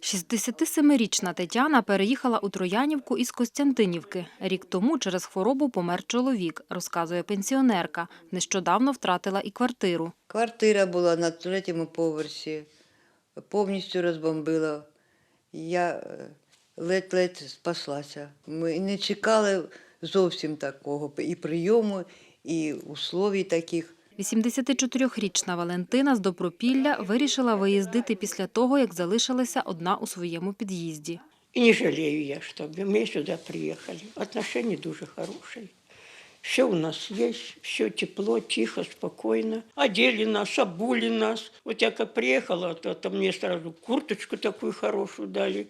67-річна Тетяна переїхала у Троянівку із Костянтинівки. Рік тому через хворобу помер чоловік, розказує пенсіонерка. Нещодавно втратила і квартиру. Квартира була на третьому поверсі, повністю розбомбила. Я е, ледь-ледь спаслася. Ми не чекали зовсім такого і прийому, і условій таких. 84-річна Валентина з Добропілля вирішила виїздити після того, як залишилася одна у своєму під'їзді. И не жалею я, что мы сюда приехали. Отношения дуже хорошие. Все у нас есть, все тепло, тихо, спокойно. Одели нас, обули нас. Вот я как приехала, то, то мне сразу курточку такую хорошую дали.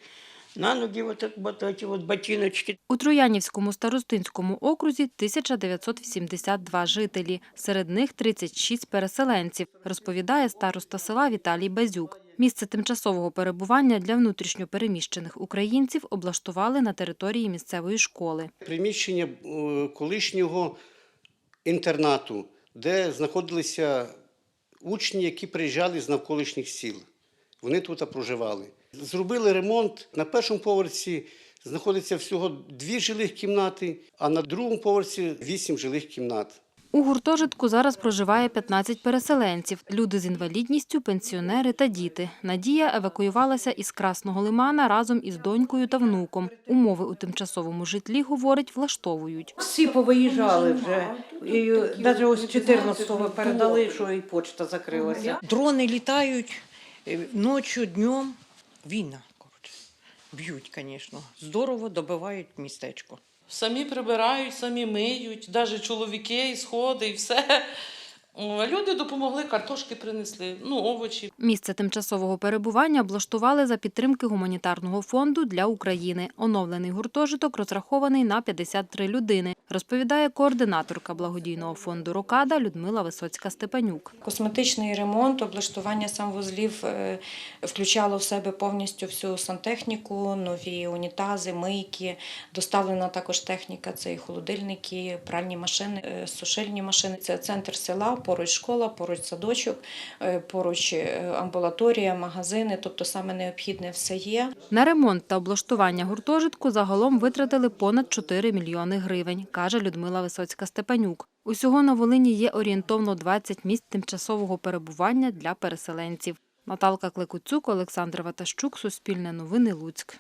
На ноги вот, так, вот эти вот ботиночки. У Троянівському старостинському окрузі 1982 жителі, серед них 36 переселенців, розповідає староста села Віталій Базюк. Місце тимчасового перебування для внутрішньо переміщених українців облаштували на території місцевої школи. приміщення е, колишнього інтернату, де знаходилися учні, які приїжджали з навколишніх сіл. Вони тут проживали. Зробили ремонт. На першому поверсі знаходиться всього дві жилих кімнати, а на другому поверсі вісім жилих кімнат. У гуртожитку зараз проживає 15 переселенців, люди з інвалідністю, пенсіонери та діти. Надія евакуювалася із Красного Лимана разом із донькою та внуком. Умови у тимчасовому житлі, говорить, влаштовують. Всі повиїжджали вже. І навіть ось 14-го передали, що і почта закрилася. Дрони літають е, ночі, днем. Війна, коротше. Б'ють, звісно. Здорово добивають містечко. Самі прибирають, самі миють, навіть чоловіки, сходи, і все. О, Люди допомогли, картошки принесли, ну, овочі. Місце тимчасового перебування облаштували за підтримки гуманітарного фонду для України. Оновлений гуртожиток розрахований на 53 людини, розповідає координаторка благодійного фонду «Рокада» Людмила Висоцька-Степанюк. Косметичний ремонт, облаштування санвузлів е, включало в себе повністю всю сантехніку, нові унітази, мийки. Доставлена також техніка, це і холодильники, пральні машини, е, сушильні машини. Це центр села, поруч школа, поруч садочок, е, поруч е, амбулаторія, магазини, тобто саме необхідне все є. На ремонт та облаштування гуртожитку загалом витратили понад 4 мільйони гривень, каже Людмила Висоцька-Степанюк. Усього на Волині є орієнтовно 20 місць тимчасового перебування для переселенців. Наталка Клекуцюк, Олександр Ватащук, Суспільне новини, Луцьк.